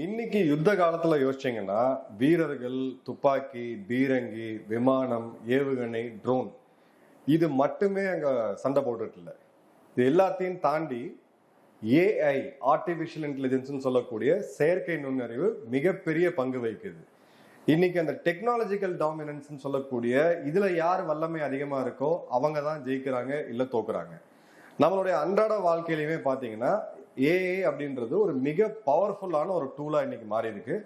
இன்னைக்கு யுத்த காலத்துல யோசிச்சீங்கன்னா வீரர்கள் துப்பாக்கி பீரங்கி விமானம் ஏவுகணை ட்ரோன் இது மட்டுமே அங்க சண்டை போட்டுட்டு இல்லை. இது எல்லாத்தையும் தாண்டி ஏஐ ஆர்டிஃபிஷியல் இன்டெலிஜென்ஸ்னு சொல்லக்கூடிய செயற்கை நுண்ணறிவு மிகப்பெரிய பங்கு வகிக்குது. இன்னைக்கு அந்த டெக்னாலஜிக்கல் டாமினன்ஸ்னு சொல்லக்கூடிய இதுல யார் வல்லமை அதிகமா இருக்கோ அவங்க தான் ஜெயிக்கிறாங்க இல்ல தோக்குறாங்க. நம்மளுடைய அன்றாட வாழ்க்கையிலுமே பாத்தீங்கன்னா ஏஐ அப்படின்றது ஒரு மிக பவர்ஃபுல்லான ஒரு டூலா இன்னைக்கு மாறி இருக்கு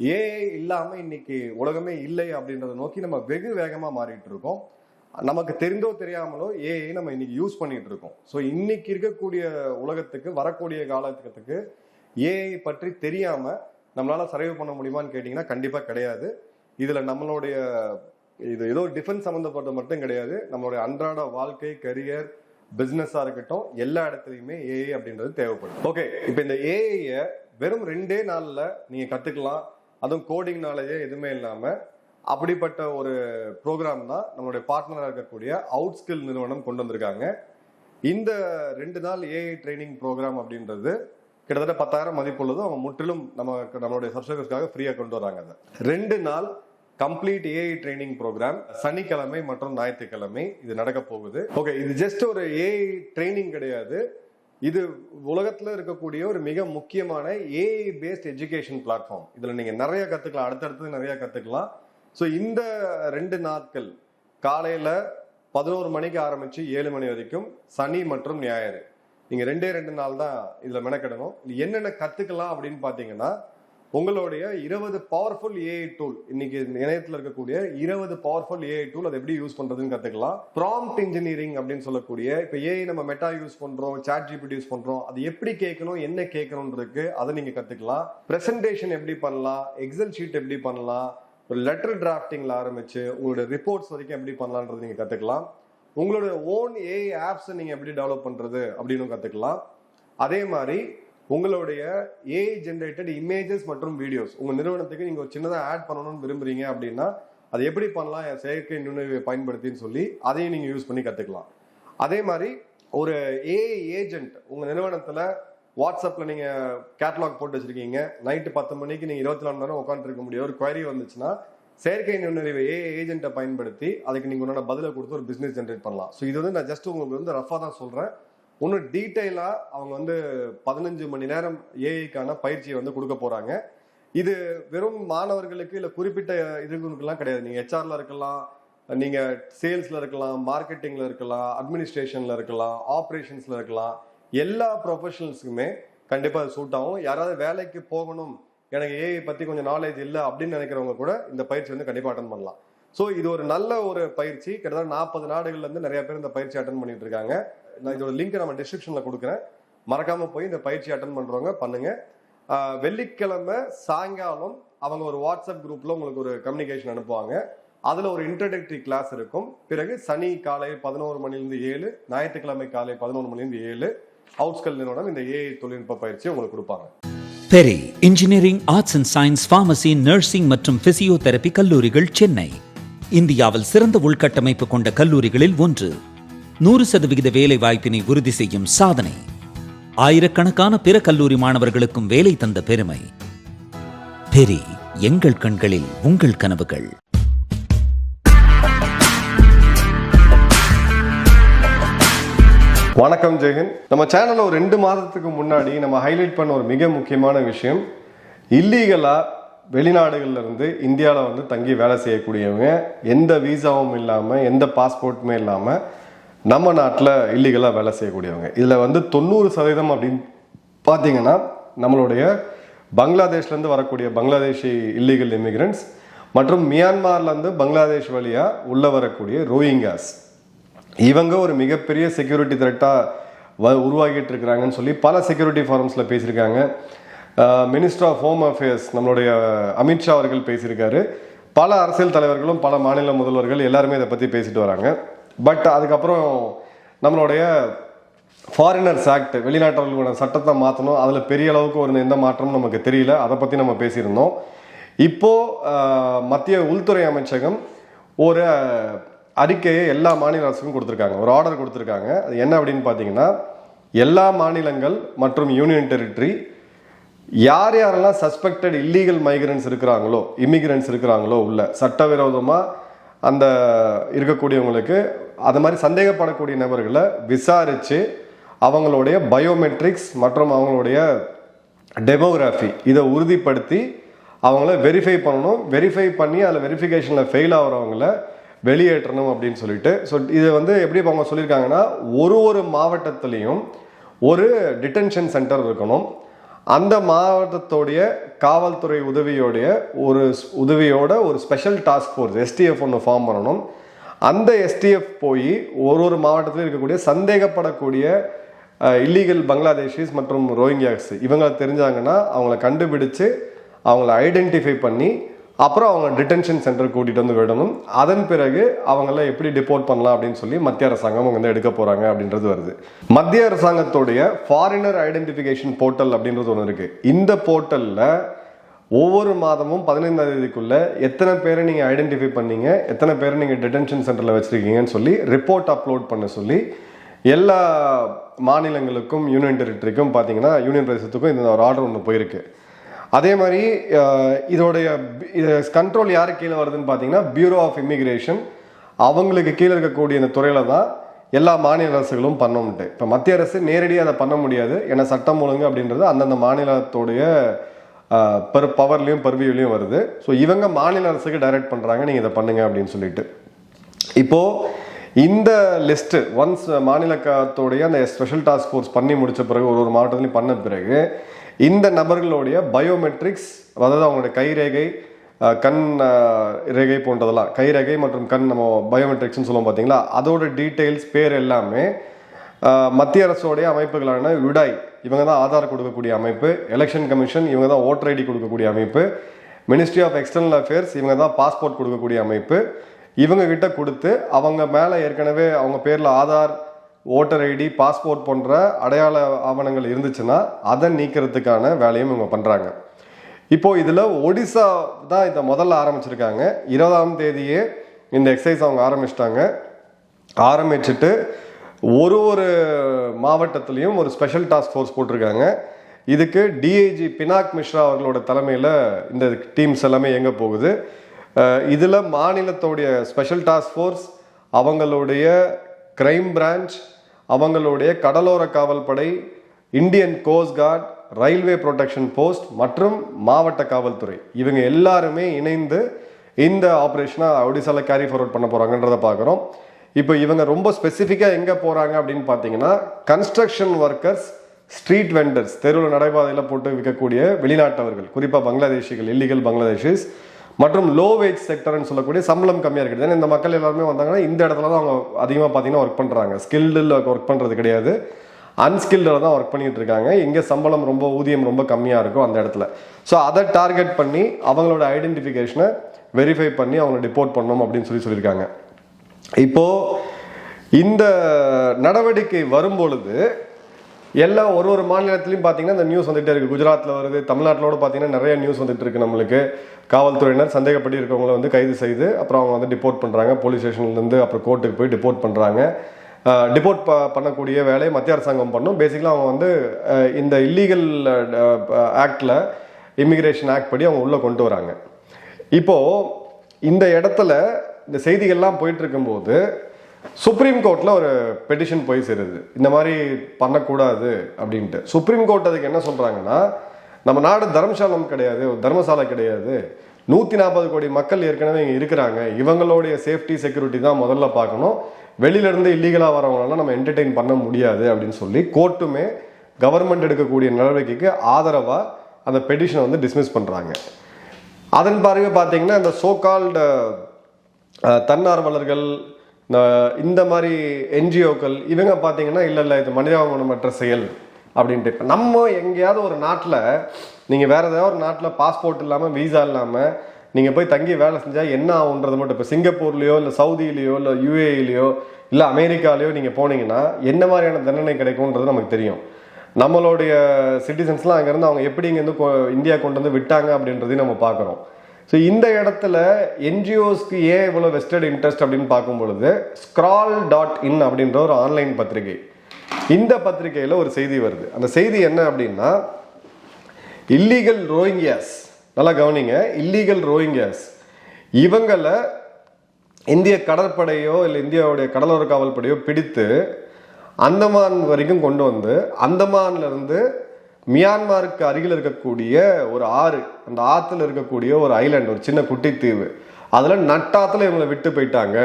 ஏஐ இல்லாம இன்னைக்கு உலகமே இல்லை அப்படின்றத நோக்கி நம்ம வெகு வேகமா மாறிட்டு இருக்கோம். நமக்கு தெரிந்தோ தெரியாமலோ ஏஐ நம்ம இன்னைக்கு யூஸ் பண்ணிட்டு இருக்கோம். ஸோ இன்னைக்கு இருக்கக்கூடிய உலகத்துக்கு வரக்கூடிய காலத்துக்கு ஏஐ பற்றி தெரியாம நம்மளால சர்வே பண்ண முடியுமான்னு கேட்டீங்கன்னா கண்டிப்பா கிடையாது. இதுல நம்மளுடைய இது ஏதோ டிஃபென்ஸ் சம்மந்தப்பட்ட மட்டும் கிடையாது. நம்மளுடைய அன்றாட வாழ்க்கை கரியர் பிஸ்னஸாக இருக்கட்டும் எல்லா இடத்துலையுமே ஏஐ அப்படின்றது தேவைப்படும். ஓகே இப்போ இந்த ஏஐயை வெறும் ரெண்டே நாளில் நீங்கள் கற்றுக்கலாம் அதுவும் கோடிங் நாலேஜே எதுவுமே இல்லாமல் அப்படிப்பட்ட ஒரு ப்ரோக்ராம் தான் நம்மளுடைய பார்ட்னராக இருக்கக்கூடிய அவுட் ஸ்கில் நிறுவனம் கொண்டு வந்திருக்காங்க. இந்த ரெண்டு நாள் ஏஐ ட்ரைனிங் ப்ரோக்ராம் அப்படின்றது கிட்டத்தட்ட பத்தாயிரம் மதிப்புள்ளதும் அவங்க முற்றிலும் நமக்கு நம்மளுடைய சப்ஸ்கிரைபர்ஸ்க்காக ஃப்ரீயாக கொண்டு வராங்க அதை. ரெண்டு நாள் கம்ப்ளீட் ஏஐ ட்ரைனிங் ப்ரோக்ராம் சனிக்கிழமை மற்றும் ஞாயிற்றுக்கிழமை இது நடக்க போகுது. ஓகே இது ஜஸ்ட் ஒரு ஏஐ ட்ரைனிங் கிடையாது. இது உலகத்தில் இருக்கக்கூடிய ஒரு மிக முக்கியமான ஏஐ பேஸ்ட் எஜுகேஷன் பிளாட்ஃபார்ம் இதில் நீங்கள் நிறைய கற்றுக்கலாம் அடுத்தடுத்து நிறைய கற்றுக்கலாம் ஸோ இந்த ரெண்டு நாட்கள் காலையில் பதினோரு மணிக்கு ஆரம்பித்து ஏழு மணி வரைக்கும் சனி மற்றும் ஞாயிறு. நீங்கள் ரெண்டே ரெண்டு நாள் தான் இதில் மெனக்கிடணும். என்னென்ன கற்றுக்கலாம் அப்படின்னு பார்த்தீங்கன்னா உங்களுடைய இருபது பவர்ஃபுல் ஏஐ டூல் இன்னைக்கு இணையத்தில் இருக்கக்கூடிய இருபது பவர்ஃபுல் ஏஐ டூல் அதை எப்படி யூஸ் பண்றதுன்னு கத்துக்கலாம். ப்ராம்ப்ட் இன்ஜினியரிங் அப்படின்னு சொல்லக்கூடிய இப்போ ஏஐ நம்ம மெட்டா யூஸ் பண்றோம் சாட் ஜிபிடி யூஸ் பண்றோம் அது எப்படி கேட்கணும் என்ன கேட்கணும்ன்றதுக்கு அதை நீங்க கத்துக்கலாம். பிரசன்டேஷன் எப்படி பண்ணலாம் எக்ஸல் ஷீட் எப்படி பண்ணலாம் ஒரு லெட்டர் டிராஃப்டிங்ல ஆரம்பிச்சு உங்களோட ரிப்போர்ட்ஸ் வரைக்கும் எப்படி பண்ணலான்றது நீங்க கத்துக்கலாம். உங்களோட ஓன் ஏஐ ஆப்ஸ் நீங்க எப்படி டெவலப் பண்றது அப்படின்னு கத்துக்கலாம். அதே மாதிரி உங்களுடைய ஏஐ ஜென்ரேட்டட் இமேஜஸ் மற்றும் வீடியோஸ் உங்க நிறுவனத்துக்கு நீங்க ஒரு சின்னதாக ஆட் பண்ணணும்னு விரும்புறீங்க அப்படின்னா அதை எப்படி பண்ணலாம்? செயற்கை நுண்ணறிவை பயன்படுத்தின்னு சொல்லி அதையும் நீங்க யூஸ் பண்ணி கத்துக்கலாம். அதே மாதிரி ஒரு ஏஐ ஏஜென்ட் உங்க நிறுவனத்துல வாட்ஸ்அப்ல நீங்க கேட்டலாக் போட்டு வச்சிருக்கீங்க. நைட்டு பத்து மணிக்கு நீங்க இருபத்தி நாலு நேரம் உட்காந்துருக்க முடியும். ஒரு query வந்துச்சுன்னா செயற்கை நுண்ணறிவு ஏ ஏஜென்ட்டை பயன்படுத்தி அதுக்கு நீங்க உன்னோட பதிலை கொடுத்து ஒரு பிசினஸ் ஜென்ரேட் பண்ணலாம். ஸோ இது வந்து நான் ஜஸ்ட் உங்களுக்கு வந்து ரஃபா தான் சொல்றேன். இன்னும் டீட்டெயிலாக அவங்க வந்து பதினஞ்சு மணி நேரம் ஏஐக்கான பயிற்சியை வந்து கொடுக்க போகிறாங்க இது வெறும் மாணவர்களுக்கு இல்லை குறிப்பிட்ட இதுகளுக்கெல்லாம் கிடையாது. நீங்கள் ஹெச்ஆரில் இருக்கலாம் நீங்கள் சேல்ஸில் இருக்கலாம் மார்க்கெட்டிங்கில் இருக்கலாம் அட்மினிஸ்ட்ரேஷனில் இருக்கலாம் ஆப்ரேஷன்ஸில் இருக்கலாம். எல்லா ப்ரொஃபஷனல்ஸுக்குமே கண்டிப்பாக அது சூட் ஆகும். யாராவது வேலைக்கு போகணும் எனக்கு ஏஐ பற்றி கொஞ்சம் நாலேஜ் இல்லை அப்படின்னு நினைக்கிறவங்க கூட இந்த பயிற்சி வந்து கண்டிப்பாக அட்டன் பண்ணலாம். ஸோ இது ஒரு நல்ல ஒரு பயிற்சி. கிட்டத்தட்ட நாற்பது நாடுகள்லேருந்து நிறைய பேர் இந்த பயிற்சி அட்டன் பண்ணிட்டு இருக்காங்க. நான் இதோட லிங்க் நம்ம டிஸ்கிரிப்ஷன்ல கொடுக்குறேன். மறக்காம போய் இந்த பயிற்சி அட்டன் பண்றவங்க பண்ணுங்க. வெள்ளிக்கிழமை சாயங்காலம் அவங்க ஒரு வாட்ஸ்அப் குரூப்ல உங்களுக்கு ஒரு கம்யூனிகேஷன் அனுப்புவாங்க. அதுல ஒரு இன்ட்ரடக்டரி கிளாஸ் இருக்கும். பிறகு சனி காலை பதினோரு மணிலிருந்து ஏழு ஞாயிற்றுக்கிழமை காலை பதினோரு மணிலிருந்து ஏழு அவுட்ஸ்கல் நிறுவனம் இந்த ஏஐ தொழில்நுட்ப பயிற்சி உங்களுக்கு கொடுப்பாங்க. Peri engineering arts and science pharmacy nursing மற்றும் பிசியோதெரபி கல்லூரிகள் சென்னை. இந்தியாவில் சிறந்த உள்கட்டமைப்பு கொண்ட கல்லூரிகளில் ஒன்று. நூறு சதவிகித வேலை வாய்ப்பினை உறுதி செய்யும் சாதனை. ஆயிரக்கணக்கான பிற கல்லூரி மாணவர்களுக்கும் வேலை தந்த பெருமை. பெரி எங்கள் கண்களில் உங்கள் கனவுகள். வணக்கம் ஜெகன் நம்ம சேனலில் ஒரு ரெண்டு மாதத்துக்கு முன்னாடி நம்ம ஹைலைட் பண்ண ஒரு மிக முக்கியமான விஷயம் இல்லீகலா வெளிநாடுகளில் இருந்து இந்தியாவில் வந்து தங்கி வேலை செய்யக்கூடியவங்க எந்த வீசாவும் இல்லாமல் எந்த பாஸ்போர்ட்டுமே இல்லாமல் நம்ம நாட்டில் இல்லீகலாக வேலை செய்யக்கூடியவங்க. இதில் வந்து தொண்ணூறு சதவீதம் அப்படின்னு பார்த்தீங்கன்னா நம்மளுடைய பங்களாதேஷ்லேருந்து வரக்கூடிய பங்களாதேஷி இல்லீகல் இமிகிரண்ட்ஸ் மற்றும் மியான்மார்லேருந்து பங்களாதேஷ் வழியாக உள்ளே வரக்கூடிய ரோஹிங்காஸ். இவங்க ஒரு மிகப்பெரிய செக்யூரிட்டி த்ரெட்டாக உருவாக்கிட்டு இருக்கிறாங்கன்னு சொல்லி பல செக்யூரிட்டி ஃபாரம்ஸில் பேசியிருக்காங்க. மினிஸ்டர் ஆஃப் ஹோம் அஃபேர்ஸ் நம்மளுடைய அமித்ஷா அவர்கள் பேசியிருக்காரு. பல அரசியல் தலைவர்களும் பல மாநில முதல்வர்கள் எல்லாருமே இதை பற்றி பேசிட்டு வராங்க. பட் அதுக்கப்புறம் நம்மளுடைய ஃபாரினர்ஸ் ஆக்ட் வெளிநாட்டவர்களோட சட்டத்தை மாற்றணும் அதில் பெரிய அளவுக்கு ஒரு எந்த மாற்றமும் நமக்கு தெரியல. அதை பற்றி நம்ம பேசியிருந்தோம். இப்போ மத்திய உள்துறை அமைச்சகம் ஒரு அறிக்கையை எல்லா மாநில அரசுக்கும் கொடுத்துருக்காங்க. ஒரு ஆர்டர் கொடுத்துருக்காங்க. அது என்ன அப்படின்னு பார்த்தீங்கன்னா எல்லா மாநிலங்கள் மற்றும் யூனியன் டெரிட்டரி யார் யாரெல்லாம் சஸ்பெக்டட் இல்லீகல் மைக்ரன்ஸ் இருக்கிறாங்களோ இமிக்ரன்ஸ் இருக்கிறாங்களோ உள்ள சட்டவிரோதமாக அந்த இருக்கக்கூடியவங்களுக்கு அது மாதிரி சந்தேகப்படக்கூடிய நபர்களை விசாரித்து அவங்களுடைய பயோமெட்ரிக்ஸ் மற்றும் அவங்களுடைய டெமோகிராஃபி இதை உறுதிப்படுத்தி அவங்கள வெரிஃபை பண்ணணும். வெரிஃபை பண்ணி அதில் வெரிஃபிகேஷனில் ஃபெயில் ஆகிறவங்கள வெளியேற்றணும் அப்படின்னு சொல்லிட்டு. ஸோ இது வந்து எப்படி இப்போ அவங்க சொல்லியிருக்காங்கன்னா ஒரு ஒரு மாவட்டத்துலேயும் ஒரு டிடென்ஷன் சென்டர் இருக்கணும். அந்த மாவட்டத்தோடைய காவல்துறை உதவியோடைய ஒரு ஸ்- உதவியோட ஒரு ஸ்பெஷல் டாஸ்க் ஃபோர்ஸ் எஸ்டிஎஃப் ஒன்று ஃபார்ம் பண்ணணும். அந்த எஸ்டிஎஃப் போய் ஒரு ஒரு மாவட்டத்திலும் இருக்கக்கூடிய சந்தேகப்படக்கூடிய இல்லீகல் பங்களாதேஷிஸ் மற்றும் ரோஹிங்கியாஸ் இவங்களை தெரிஞ்சாங்கன்னா அவங்கள கண்டுபிடிச்சு அவங்கள ஐடென்டிஃபை பண்ணி அப்புறம் அவங்க டிடென்ஷன் சென்டர் கூட்டிகிட்டு வந்து விடணும். அதன் பிறகு அவங்கள எப்படி டிபோர்ட் பண்ணலாம் அப்படின்னு சொல்லி மத்திய அரசாங்கம் அவங்க வந்து எடுக்க போகிறாங்க அப்படின்றது வருது. மத்திய அரசாங்கத்துடைய ஃபாரினர் ஐடென்டிஃபிகேஷன் போர்ட்டல் அப்படின்றது ஒன்று இருக்குது இந்த போர்ட்டலில் ஒவ்வொரு மாதமும் பதினைந்தாம் தேதிக்குள்ளே எத்தனை பேரை நீங்கள் ஐடென்டிஃபை பண்ணீங்க எத்தனை பேரை நீங்கள் டிடென்ஷன் சென்டரில் வச்சுருக்கீங்கன்னு சொல்லி ரிப்போர்ட் அப்லோட் பண்ண சொல்லி எல்லா மாநிலங்களுக்கும் யூனியன் டெரிட்டரிக்கும் பார்த்தீங்கன்னா யூனியன் பிரதேசத்துக்கும் இந்த ஒரு ஆர்டர் ஒன்று போயிருக்கு. அதே மாதிரி இதோடைய கண்ட்ரோல் யாருக்கு கீழே வருதுன்னு பார்த்தீங்கன்னா பியூரோ ஆஃப் இமிக்ரேஷன் அவங்களுக்கு கீழே இருக்கக்கூடிய இந்த துறையில் தான் எல்லா மாநில அரசுகளும் பண்ணோம்ட்டு இப்போ மத்திய அரசு நேரடியாக அதை பண்ண முடியாது. ஏன்னா சட்டம் ஒழுங்கு அப்படின்றது அந்தந்த மாநிலத்தோடைய பெர் பவர்லேயும் பர்வியூலையும் வருது. ஸோ இவங்க மாநில அரசுக்கு டைரக்ட் பண்ணுறாங்க நீங்கள் இதை பண்ணுங்க அப்படின்னு சொல்லிட்டு. இப்போது இந்த லிஸ்ட்டு ஒன்ஸ் மாநிலத்தோடைய அந்த ஸ்பெஷல் டாஸ்க் ஃபோர்ஸ் பண்ணி முடித்த பிறகு ஒரு ஒரு மாவட்டத்திலையும் பண்ண பிறகு இந்த நபர்களுடைய பயோமெட்ரிக்ஸ் அதாவது அவங்களுடைய கைரேகை கண் ரேகை போன்றதெல்லாம் கைரேகை மற்றும் கண் நம்ம பயோமெட்ரிக்ஸ்னு சொல்லுவோம் பார்த்தீங்களா அதோட டீட்டெயில்ஸ் பேர் எல்லாமே மத்திய அரசோடைய அமைப்புகளான விடாய் இவங்க தான் ஆதார் கொடுக்கக்கூடிய அமைப்பு. எலெக்ஷன் கமிஷன் இவங்க தான் ஓட்டர் ஐடி கொடுக்கக்கூடிய அமைப்பு. மினிஸ்ட்ரி ஆஃப் எக்ஸ்டர்னல் அஃபேர்ஸ் இவங்க தான் பாஸ்போர்ட் கொடுக்கக்கூடிய அமைப்பு. இவங்க கிட்ட கொடுத்து அவங்க மேலே ஏற்கனவே அவங்க பேரில் ஆதார் ஓட்டர் ஐடி பாஸ்போர்ட் போன்ற அடையாள ஆவணங்கள் இருந்துச்சுன்னா அதை நீக்கிறதுக்கான வேலையும் இவங்க பண்ணுறாங்க இப்போது இதில் ஒடிசா தான் இதை முதல்ல ஆரம்பிச்சிருக்காங்க. இருபதாம் தேதியே இந்த எக்ஸசைஸ் அவங்க ஆரம்பிச்சிட்டாங்க. ஆரம்பிச்சுட்டு ஒரு ஒரு மாவட்டத்திலையும் ஒரு ஸ்பெஷல் டாஸ்க் ஃபோர்ஸ் போட்டிருக்காங்க. இதுக்கு டிஐஜி பினாக் மிஸ்ரா அவர்களோட தலைமையில் இந்த டீம்ஸ் எல்லாமே எங்கே போகுது? இதில் மாநிலத்தோடைய ஸ்பெஷல் டாஸ்க் ஃபோர்ஸ் அவங்களுடைய கிரைம் பிரான்ச் அவங்களுடைய கடலோர காவல்படை Indian coast guard railway protection post மற்றும் மாவட்ட காவல்துறை. இவங்க எல்லாருமே இணைந்து இந்த ஆப்ரேஷனை ஒடிசாவில் கேரி ஃபார்வர்ட் பண்ண போகிறாங்கன்றதை பார்க்குறோம் இப்போ இவங்க ரொம்ப ஸ்பெசிஃபிக்காக எங்கே போகிறாங்க அப்படின்னு பார்த்தீங்கன்னா கன்ஸ்ட்ரக்ஷன் ஒர்க்கர்ஸ் ஸ்ட்ரீட் வெண்டர்ஸ் தெருவில் நடைபாதையில் போட்டு விற்கக்கூடிய வெளிநாட்டவர்கள் குறிப்பாக பங்களாதேஷிகள் இல்லீகல் பங்களாதேஷிஸ் மற்றும் லோ வேஜ் செக்டர்னு சொல்லக்கூடிய சம்பளம் கம்மியாக இருக்குது ஏன்னா இந்த மக்கள் எல்லாருமே வந்தாங்கன்னா இந்த இடத்துல தான் அவங்க அதிகமாக பார்த்தீங்கன்னா ஒர்க் பண்ணுறாங்க ஸ்கில்டில் ஒர்க் பண்ணுறது கிடையாது. அன்ஸ்கில்டில் தான் ஒர்க் பண்ணிகிட்டு இருக்காங்க. இங்கே சம்பளம் ரொம்ப ஊதியம் ரொம்ப கம்மியாக இருக்கும் அந்த இடத்துல. ஸோ அதை டார்கெட் பண்ணி அவங்களோட ஐடென்டிஃபிகேஷனை வெரிஃபை பண்ணி அவங்களை டிப்போர்ட் பண்ணணும் அப்படின்னு சொல்லி சொல்லியிருக்காங்க. இப்போ இந்த நடவடிக்கை வரும்பொழுது எல்லா ஒரு ஒரு மாநிலத்திலையும் பார்த்தீங்கன்னா இந்த நியூஸ் வந்துகிட்டே இருக்குது குஜராத்தில் வருது தமிழ்நாட்டிலோடு பார்த்தீங்கன்னா நிறைய நியூஸ் வந்துட்டு இருக்கு நம்மளுக்கு. காவல்துறையினர் சந்தேகப்படி இருக்கவங்களை வந்து கைது செய்து அப்புறம் அவங்க வந்து டிபோர்ட் பண்ணுறாங்க போலீஸ் ஸ்டேஷன்லேருந்து அப்புறம் கோர்ட்டுக்கு போய் டிபோர்ட் பண்ணுறாங்க டிபோர்ட் ப பண்ணக்கூடிய வேலையை மத்திய அரசாங்கம் பண்ணும். பேசிக்கலாக அவங்க வந்து இந்த இல்லீகல் ஆக்டில் இமிகிரேஷன் ஆக்ட் படி அவங்க உள்ளே கொண்டு வராங்க. இப்போது இந்த இடத்துல இந்த செய்திகள்லாம் போயிட்டு இருக்கும்போது சுப்ரீம் கோர்ட்ல ஒரு பெட்டிஷன் போய் சேருது. இந்த மாதிரி பண்ணக்கூடாது அப்படின்ட்டு. சுப்ரீம் கோர்ட் அதுக்கு என்ன சொல்றாங்கன்னா நம்ம நாடு தர்மசாலம் கிடையாது ஒரு தர்மசாலை கிடையாது. நூத்தி நாற்பது கோடி மக்கள் ஏற்கனவே இங்கே இருக்கிறாங்க. இவங்களுடைய சேஃப்டி செக்யூரிட்டி தான் முதல்ல பார்க்கணும். வெளியிலேருந்து இல்லீகலாக இல்லீகலா வரவங்களெல்லாம் நம்ம என்டர்டெயின் பண்ண முடியாது அப்படின்னு சொல்லி கோர்ட்டுமே கவர்மெண்ட் எடுக்கக்கூடிய நடவடிக்கைக்கு ஆதரவாக அந்த பெட்டிஷனை வந்து டிஸ்மிஸ் பண்ணுறாங்க அதன் பிறகு பார்த்தீங்கன்னா இந்த சோகால்டு தன்னார்வலர்கள் இந்த- இந்த மாதிரி என்ஜிஓக்கள் இவங்க பார்த்தீங்கன்னா இல்லை இல்லை இது மனிதாபமானமற்ற செயல் அப்படின்ட்டு. இப்போ நம்ம எங்கேயாவது ஒரு நாட்டில் நீங்கள் வேறு ஏதாவது ஒரு நாட்டில் பாஸ்போர்ட் இல்லாமல் வீசா இல்லாமல் நீங்கள் போய் தங்கி வேலை செஞ்சால் என்ன ஆகுன்றது மட்டும். இப்போ சிங்கப்பூர்லேயோ இல்லை சவுதியிலேயோ இல்லை யூஏஇலையோ இல்லை அமெரிக்காலேயோ நீங்கள் போனீங்கன்னா என்ன மாதிரியான தண்டனை கிடைக்கும்ன்றது நமக்கு தெரியும். நம்மளுடைய சிட்டிசன்ஸ்லாம் அங்கேருந்து அவங்க எப்படி இங்கேருந்து கொ- இந்தியா கொண்டு வந்து விட்டாங்க அப்படின்றதையும் நம்ம பார்க்குறோம் ஸோ இந்த இடத்துல என்ஜிஓஸ்க்கு ஏன் இவ்வளோ வெஸ்டட் இன்ட்ரெஸ்ட் அப்படின்னு பார்க்கும் பொழுது ஸ்க்ரால் டாட் இன் அப்படின்ற ஒரு ஆன்லைன் பத்திரிகை. இந்த பத்திரிகையில் ஒரு செய்தி வருது. அந்த செய்தி என்ன அப்படின்னா இல்லீகல் ரோஹிங்கியாஸ் நல்லா கவனிங்க. இல்லீகல் ரோஹிங்கியாஸ் இவங்களை இந்திய கடற்படையோ இல்லை இந்தியாவுடைய கடலோர காவல்படையோ பிடித்து அந்தமான் வரைக்கும் கொண்டு வந்து அந்தமான்லேருந்து இருந்து மியான்மருக்கு அருகில் இருக்கக்கூடிய ஒரு ஆறு அந்த ஆற்றுல இருக்கக்கூடிய ஒரு ஐலாண்ட் ஒரு சின்ன குட்டி தீவு. நட்டாத்தில் நட்டாத்துல இவங்களை விட்டு போயிட்டாங்க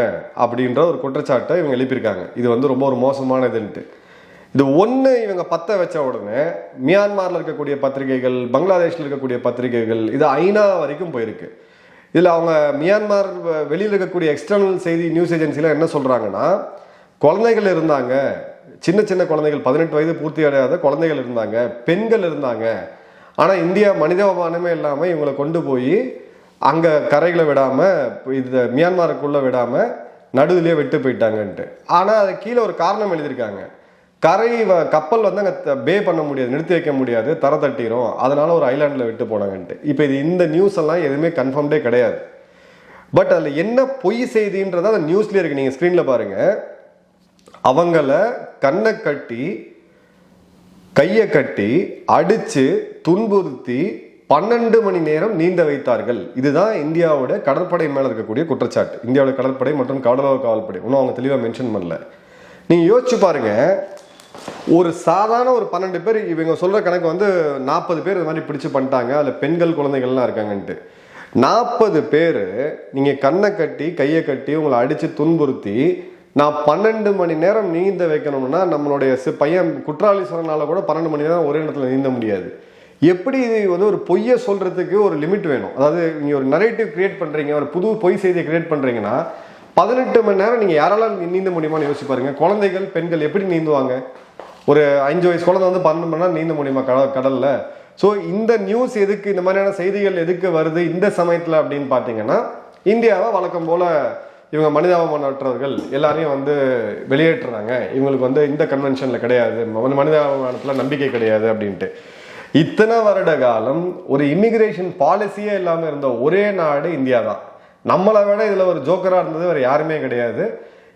அப்படின்ற ஒரு குற்றச்சாட்டை இவங்க எழுப்பியிருக்காங்க. இது வந்து ரொம்ப ஒரு மோசமான இதுன்ட்டு. இது ஒன்று இவங்க பத்த வச்ச உடனே மியான்மாரில் இருக்கக்கூடிய பத்திரிகைகள் பங்களாதேஷில் இருக்கக்கூடிய பத்திரிகைகள் இது ஐநா வரைக்கும் போயிருக்கு. இதில் அவங்க மியான்மர் வெளியில் இருக்கக்கூடிய எக்ஸ்டர்னல் செய்தி நியூஸ் ஏஜென்சிலாம் என்ன சொல்கிறாங்கன்னா குழந்தைகள் இருந்தாங்க சின்ன சின்ன குழந்தைகள் பதினெட்டு வயது பூர்த்தி அடையாத குழந்தைகள் இருந்தாங்க பெண்கள் இருந்தாங்க. ஆனால் இந்தியா மனிதாபிமானமே இல்லாமல் இவங்களை கொண்டு போய் அங்கே கரைகளை விடாமல் இது மியான்மாருக்குள்ளே விடாமல் நடுவிலே விட்டு போயிட்டாங்கன்ட்டு. ஆனால் அது கீழே ஒரு காரணம் எழுதியிருக்காங்க. கரை வ- கப்பல் வந்து அங்கே பே பண்ண முடியாது நிறுத்தி வைக்க முடியாது தர தட்டிடும் அதனால ஒரு ஐலாண்டில் விட்டு போனாங்கன்ட்டு. இப்போ இது இந்த நியூஸ் எல்லாம் எதுவுமே கன்ஃபார்ம்டே கிடையாது. பட் அதில் என்ன பொய் செய்தின்றத அந்த நியூஸ்லேயே இருக்குது நீங்கள் ஸ்க்ரீனில் பாருங்கள் அவங்கள கண்ணை கட்டி கையை கட்டி அடித்து துன்புறுத்தி பன்னெண்டு மணி நேரம் நீந்த வைத்தார்கள். இதுதான் இந்தியாவோட கடற்படை மேலே இருக்கக்கூடிய குற்றச்சாட்டு. இந்தியாவோட கடற்படை மற்றும் கடலோர காவல்படை. இன்னும் அவங்க தெளிவாக மென்ஷன் பண்ணல. நீங்கள் யோசிச்சு பாருங்க. ஒரு சாதாரண ஒரு பன்னெண்டு பேர் இவங்க சொல்கிற கணக்கு வந்து நாற்பது பேர் இது மாதிரி பிடிச்சு பண்ணிட்டாங்க. அதில் பெண்கள் குழந்தைகள்லாம் இருக்காங்கன்ட்டு. நாற்பது பேர் நீங்கள் கண்ணை கட்டி கையை கட்டி உங்களை அடித்து துன்புறுத்தி நான் பன்னெண்டு மணி நேரம் நீந்த வைக்கணும்னா நம்மளுடைய பையன் குற்றாலி சொன்னால கூட பன்னெண்டு மணி நேரம் ஒரே இடத்துல நீந்த முடியாது. எப்படி இது வந்து ஒரு பொய்யை சொல்கிறதுக்கு ஒரு லிமிட் வேணும்? அதாவது நீங்கள் ஒரு நரேட்டிவ் கிரியேட் பண்ணுறீங்க ஒரு புது பொய் செய்தியை கிரியேட் பண்ணுறீங்கன்னா பதினெட்டு மணி நேரம் நீங்கள் யாரால நீந்த முடியுமான்னு யோசிச்சு பாருங்க. குழந்தைகள் பெண்கள் எப்படி நீந்துவாங்க? ஒரு அஞ்சு வயசு குழந்தை வந்து பன்னெண்டு மணி நேரம் நீந்த முடியுமா? கடல் கடலில். ஸோ இந்த நியூஸ் எதுக்கு இந்த மாதிரியான செய்திகள் எதுக்கு வருது இந்த சமயத்தில் அப்படின்னு பார்த்தீங்கன்னா இந்தியாவை வழக்கம் போல் இவங்க மனிதாபிமானற்றவர்கள் எல்லாரையும் வந்து வெளியேற்றுறாங்க. இவங்களுக்கு வந்து இந்த கன்வென்ஷனில் கிடையாது. மனிதாபிமானத்தில் நம்பிக்கை கிடையாது அப்படின்ட்டு. இத்தனை வருட காலம் ஒரு இமிகிரேஷன் பாலிசியே இல்லாமல் இருந்த ஒரே நாடு இந்தியா தான். நம்மளை விட இதில் ஒரு ஜோக்கராக இருந்தது வேறு யாருமே கிடையாது.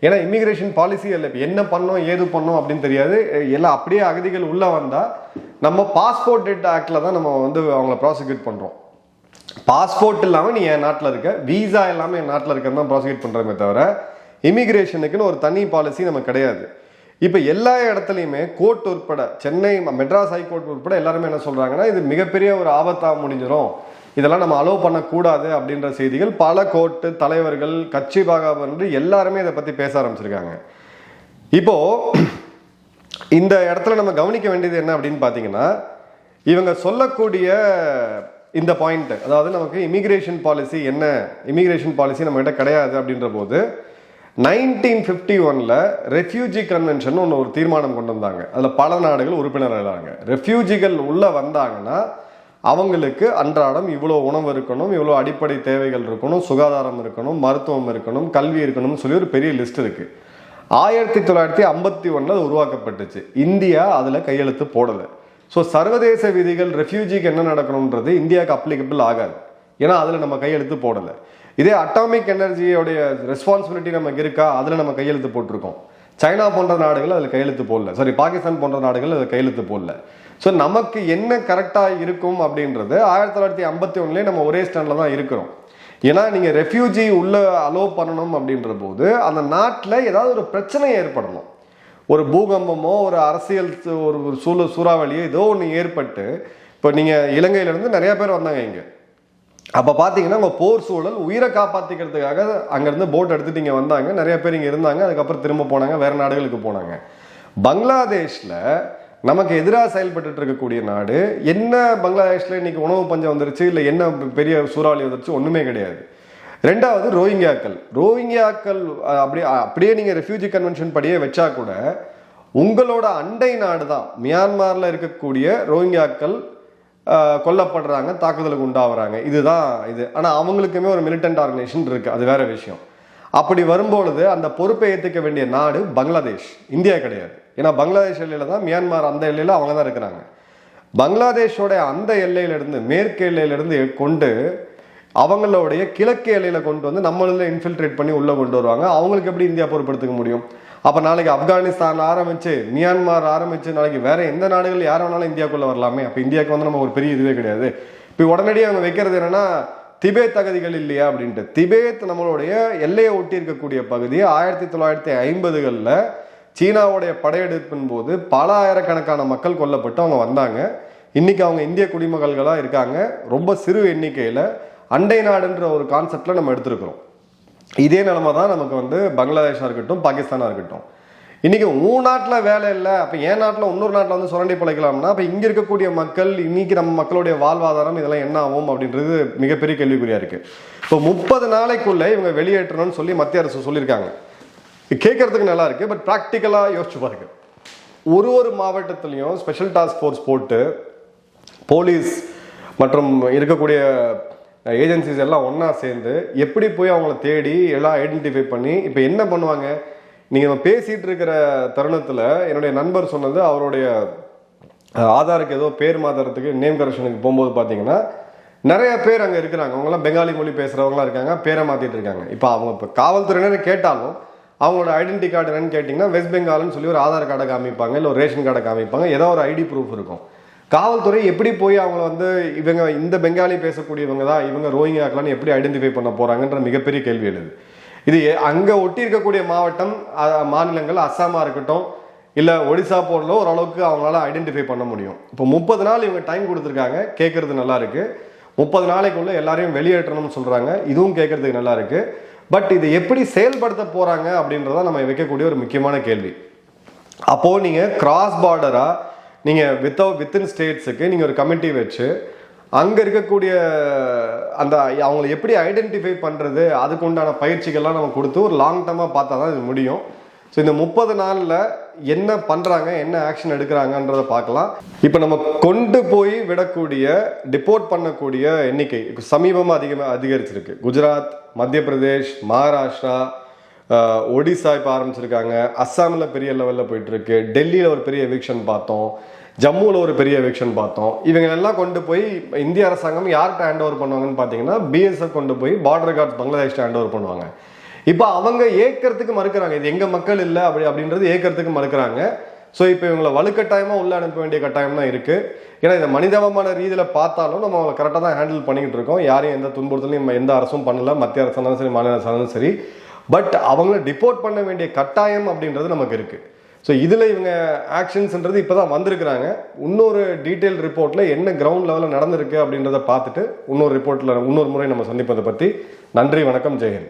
ஏன்னா இமிகிரேஷன் பாலிசி இல்லை. இப்போ என்ன பண்ணோம் ஏது பண்ணோம் அப்படின்னு தெரியாது. எல்லாம் அப்படியே அகதிகள் உள்ளே வந்தால் நம்ம பாஸ்போர்ட் டேட் ஆக்டில் தான் நம்ம வந்து அவங்கள ப்ராசிக்யூட் பண்ணுறோம் பாஸ்போர்ட் இல்லாமல் நீ என் நாட்டில் இருக்க. விசா இல்லாமல் என் நாட்டில் இருக்கிறது தான் ப்ராசிக்யூட் பண்ணுறமே தவிர இமிக்ரேஷனுக்குன்னு ஒரு தனி பாலிசி நமக்கு கிடையாது. இப்போ எல்லா இடத்துலையுமே கோர்ட் உட்பட சென்னை மெட்ராஸ் ஹைகோர்ட் உட்பட எல்லாருமே என்ன சொல்கிறாங்கன்னா இது மிகப்பெரிய ஒரு ஆபத்தாக முடிஞ்சிடும் இதெல்லாம் நம்ம அலோவ் பண்ணக்கூடாது அப்படின்ற செய்திகள் பல கோர்ட்டு தலைவர்கள் கட்சி பாகாபன்று எல்லாருமே இதை பற்றி பேச ஆரம்பிச்சிருக்காங்க. இப்போது இந்த இடத்துல நம்ம கவனிக்க வேண்டியது என்ன அப்படின்னு பார்த்தீங்கன்னா இவங்க சொல்லக்கூடிய இந்த பாயிண்ட் அதாவது நமக்கு இமிகிரேஷன் பாலிசி என்ன? இமிகிரேஷன் பாலிசி நம்மகிட்ட கிடையாது அப்படின்ற போது நைன்டீன் ஃபிஃப்டி ஒனில் ரெஃப்யூஜி கன்வென்ஷன் ஒன்று ஒரு தீர்மானம் கொண்டு வந்தாங்க. அதில் பல நாடுகள் உறுப்பினர்களாங்க ரெஃப்யூஜிகள் உள்ளே வந்தாங்கன்னா அவங்களுக்கு அன்றாடம் இவ்வளோ உணவு இருக்கணும் இவ்வளோ அடிப்படை தேவைகள் இருக்கணும் சுகாதாரம் இருக்கணும் மருத்துவம் இருக்கணும் கல்வி இருக்கணும்னு சொல்லி ஒரு பெரிய லிஸ்ட் இருக்குது ஆயிரத்தி தொள்ளாயிரத்தி ஐம்பத்தி ஒன்றில் அது உருவாக்கப்பட்டுச்சு. இந்தியா அதில் கையெழுத்து போடலை. ஸோ சர்வதேச விதிகள் ரெஃப்யூஜிக்கு என்ன நடக்கணுன்றது இந்தியாவுக்கு அப்ளிகபிள் ஆகாது. ஏன்னா அதில் நம்ம கையெழுத்து போடலை. இதே அட்டாமிக் எனர்ஜியோடைய ரெஸ்பான்சிபிலிட்டி நமக்கு இருக்கா? அதில் நம்ம கையெழுத்து போட்டிருக்கோம். சைனா போன்ற நாடுகள் அதில் கையெழுத்து போடல. சாரி பாகிஸ்தான் போன்ற நாடுகள் அதில் கையெழுத்து போடல. ஸோ நமக்கு என்ன கரெக்டாக இருக்கும் அப்படின்றது ஆயிரத்தி தொள்ளாயிரத்தி ஐம்பத்தி ஒன்றுலேயே நம்ம ஒரே ஸ்டாண்டில் தான் இருக்கிறோம். ஏன்னா நீங்கள் ரெஃப்யூஜி உள்ளே அலோவ் பண்ணணும் அப்படின்ற போது அந்த நாட்டில் ஏதாவது ஒரு பிரச்சனை ஏற்படணும். ஒரு பூகம்பமோ ஒரு அரசியல் சு- ஒரு சூழ சூறாவளியோ ஏதோ ஒன்று ஏற்பட்டு இப்போ நீங்கள் இலங்கையிலேருந்து நிறையா பேர் வந்தாங்க இங்கே. அப்போ பார்த்தீங்கன்னா உங்கள் போர் சூழல் உயிரை காப்பாற்றிக்கிறதுக்காக அங்கேருந்து போட் எடுத்துட்டு இங்கே வந்தாங்க. நிறைய பேர் இங்கே இருந்தாங்க. அதுக்கப்புறம் திரும்ப போனாங்க. வேறு நாடுகளுக்கு போனாங்க. பங்களாதேஷில் நமக்கு எதிராக செயல்பட்டு இருக்கக்கூடிய நாடு என்ன பங்களாதேஷில் இன்னைக்கு உணவு பஞ்சம் வந்துருச்சு இல்லை என்ன பெரிய சூறாவளி வந்துருச்சு ஒன்றுமே கிடையாது. ரெண்டாவது ரோஹிங்கியாக்கள். ரோஹிங்கியாக்கள் அப்படி அப்படியே நீங்கள் ரெஃப்யூஜி கன்வென்ஷன் படியே வச்சா கூட உங்களோட அண்டை நாடு தான் மியான்மரில் இருக்கக்கூடிய ரோஹிங்கியாக்கள் கொல்லப்படுறாங்க தாக்குதலுக்கு உண்டாகிறாங்க. இதுதான் இது. ஆனால் அவங்களுக்குமே ஒரு மிலிட்டன்ட் ஆர்கனைசேஷன் இருக்குது அது வேற விஷயம். அப்படி வரும்பொழுது அந்த பொறுப்பை ஏற்றுக்க வேண்டிய நாடு பங்களாதேஷ். இந்தியா கிடையாது. ஏன்னா பங்களாதேஷ் எல்லையில தான் மியான்மர் அந்த எல்லையில் அவங்க தான் இருக்கிறாங்க. பங்களாதேஷோட அந்த எல்லையிலிருந்து மேற்கு எல்லையிலிருந்து கொண்டு அவங்களுடைய கிழக்கு எல்லையில் கொண்டு வந்து நம்மளில் இன்ஃபில்ட்ரேட் பண்ணி உள்ளே கொண்டு வருவாங்க. அவங்களுக்கு எப்படி இந்தியா பொறுப்படுத்திக்க முடியும்? அப்போ நாளைக்கு ஆப்கானிஸ்தான் ஆரம்பித்து மியான்மார் ஆரம்பித்து நாளைக்கு வேறு எந்த நாடுகள் யார் வேணாலும் இந்தியாவுக்குள்ளே வரலாமே. அப்போ இந்தியாவுக்கு வந்து நம்ம ஒரு பெரிய இதுவே கிடையாது. இப்போ உடனடியாக அவங்க வைக்கிறது என்னன்னா திபேத் அகதிகள் இல்லையா அப்படின்ட்டு. திபேத் நம்மளுடைய எல்லையை ஒட்டி இருக்கக்கூடிய பகுதி ஆயிரத்தி தொள்ளாயிரத்தி ஐம்பதுகளில் சீனாவுடைய படையெடுப்பின் போது பல ஆயிரக்கணக்கான மக்கள் கொல்லப்பட்டு அவங்க வந்தாங்க. இன்றைக்கி அவங்க இந்திய குடிமகள்களாக இருக்காங்க. ரொம்ப சிறு எண்ணிக்கையில் அண்டை நாடுன்ற ஒரு கான்செப்டில் நம்ம எடுத்துருக்கிறோம். இதே நிலமை தான் நமக்கு வந்து பங்களாதேஷாக இருக்கட்டும் பாகிஸ்தானாக இருக்கட்டும். இன்றைக்கி உன் நாட்டில் வேலை இல்லை அப்போ என் நாட்டில் இன்னொரு நாட்டில் வந்து சுரண்டி பிழைக்கலாம்னா அப்போ இங்கே இருக்கக்கூடிய மக்கள் இன்னைக்கு நம்ம மக்களுடைய வாழ்வாதாரம் இதெல்லாம் என்ன ஆகும் அப்படின்றது மிகப்பெரிய கேள்விக்குறியாக இருக்குது இப்போ முப்பது நாளைக்குள்ளே இவங்க வெளியேற்றணும்னு சொல்லி மத்திய அரசு சொல்லியிருக்காங்க. கேட்குறதுக்கு நல்லா இருக்குது பட் ப்ராக்டிக்கலாக யோசிச்சு பாருங்க. ஒரு ஒரு மாவட்டத்துலேயும் ஸ்பெஷல் டாஸ்க் ஃபோர்ஸ் போட்டு போலீஸ் மற்றும் இருக்கக்கூடிய ஏஜென்சிஸ் எல்லாம் ஒன்றா சேர்ந்து எப்படி போய் அவங்கள தேடி எல்லாம் ஐடென்டிஃபை பண்ணி இப்போ என்ன பண்ணுவாங்க? நீங்கள் நம்ம பேசிகிட்டு இருக்கிற தருணத்தில் என்னுடைய நண்பர் சொன்னது அவருடைய ஆதாருக்கு ஏதோ பேர் மாத்துறதுக்கு நேம் கரெக்ஷனுக்கு போகும்போது பார்த்தீங்கன்னா நிறைய பேர் அங்கே இருக்கிறாங்க. அவங்களாம் பெங்காலி மொழி பேசுகிறவங்களாம் இருக்காங்க பேரை மாற்றிட்டு இருக்காங்க. இப்போ அவங்க இப்போ காவல்துறையினர் கேட்டாலும் அவங்களோட ஐடென்டி கார்டு என்னன்னு கேட்டிங்கன்னா வெஸ்ட் பெங்கால்னு சொல்லி ஒரு ஆதார் கார்டை காமிப்பாங்க இல்லை ஒரு ரேஷன் கார்டை காமிப்பாங்க ஏதோ ஒரு ஐடி ப்ரூஃப் இருக்கும். காவல்துறை எப்படி போய் அவங்கள வந்து இவங்க இந்த பெங்காலி பேசக்கூடியவங்க தான் இவங்க ரோஹிங்யாக்களான்னு எப்படி ஐடென்டிஃபை பண்ண போகிறாங்கன்ற மிகப்பெரிய கேள்வி எழுது. இது எ- ஒட்டி இருக்கக்கூடிய மாவட்டம் மாநிலங்கள் அஸ்ஸாமாக இருக்கட்டும் இல்லை ஒடிசா போல ஓரளவுக்கு அவங்களால ஐடென்டிஃபை பண்ண முடியும். இப்போ முப்பது நாள் இவங்க டைம் கொடுத்துருக்காங்க கேட்குறது நல்லா இருக்குது முப்பது நாளைக்குள்ளே எல்லாரையும் வெளியேற்றணும்னு சொல்கிறாங்க இதுவும் கேட்கறதுக்கு நல்லா இருக்குது பட் இது எப்படி செயல்படுத்த போகிறாங்க அப்படின்றத நம்ம வைக்கக்கூடிய ஒரு முக்கியமான கேள்வி. அப்போது நீங்கள் கிராஸ் பார்டராக நீங்கள் வித்தவுட் வித்தின் ஸ்டேட்ஸுக்கு நீங்கள் ஒரு கமிட்டி வச்சு அங்கே இருக்கக்கூடிய அந்த அவங்களை எப்படி ஐடென்டிஃபை பண்ணுறது அதுக்கு உண்டான பயிற்சிகள்லாம் நம்ம கொடுத்து ஒரு லாங் டர்மா பார்த்தா தான் இது முடியும். ஸோ இந்த முப்பது நாளில் என்ன பண்ணுறாங்க என்ன ஆக்ஷன் எடுக்கிறாங்கன்றத பார்க்கலாம். இப்போ நம்ம கொண்டு போய் விடக்கூடிய டிப்போர்ட் பண்ணக்கூடிய எண்ணிக்கை சமீபமாக அதிகமாக அதிகரிச்சிருக்கு. குஜராத் மத்திய பிரதேஷ் மகாராஷ்டிரா ஒடிசா இப்போ ஆரம்பிச்சிருக்காங்க. அஸ்ஸாமில் பெரிய லெவலில் போயிட்டுருக்கு. டெல்லியில் ஒரு பெரிய எவிக்ஷன் பார்த்தோம். ஜம்முவில் ஒரு பெரிய எவிக்ஷன் பார்த்தோம். இவங்க எல்லாம் கொண்டு போய் இந்திய அரசாங்கம் யார்கிட்ட ஹேண்ட் ஓவர் பண்ணுவாங்கன்னு பார்த்தீங்கன்னா பிஎஸ்எஃப் கொண்டு போய் பார்டர் கார்ட்ஸ் பங்களாதேஷ்ட ஹேண்ட் ஓவர் பண்ணுவாங்க. இப்போ அவங்க ஏற்கிறதுக்கு மறுக்கிறாங்க. இது எங்கள் மக்கள் இல்லை அப்படி அப்படின்றது ஏற்கிறதுக்கு மறுக்கிறாங்க. ஸோ இப்போ இவங்களை வலுக்கட்டாயமாக உள்ளே அனுப்ப வேண்டிய கட்டாயம் தான் இருக்குது ஏன்னா இதை மனிதாபமான ரீதியில் பார்த்தாலும் நம்ம அவங்களை கரெக்டாக தான் ஹேண்டில் பண்ணிக்கிட்டு இருக்கோம். யாரையும் எந்த துன்புறுத்தலையும் எந்த அரசும் பண்ணல. மத்திய அரசாலும் சரி மாநில அரசாலும் சரி. பட் அவங்கள டிப்போர்ட் பண்ண வேண்டிய கட்டாயம் அப்படின்றது நமக்கு இருக்குது ஸோ இதில் இவங்க ஆக்ஷன்ஸ்ன்றது இப்போ தான் வந்திருக்கிறாங்க. இன்னொரு டீட்டெயில் ரிப்போர்ட்டில் என்ன கிரவுண்ட் லெவலில் நடந்திருக்கு அப்படின்றத பார்த்துட்டு இன்னொரு ரிப்போர்ட்டில் இன்னொரு முறை நம்ம சந்திப்பதை பற்றி நன்றி வணக்கம் ஜெயஹிந்த்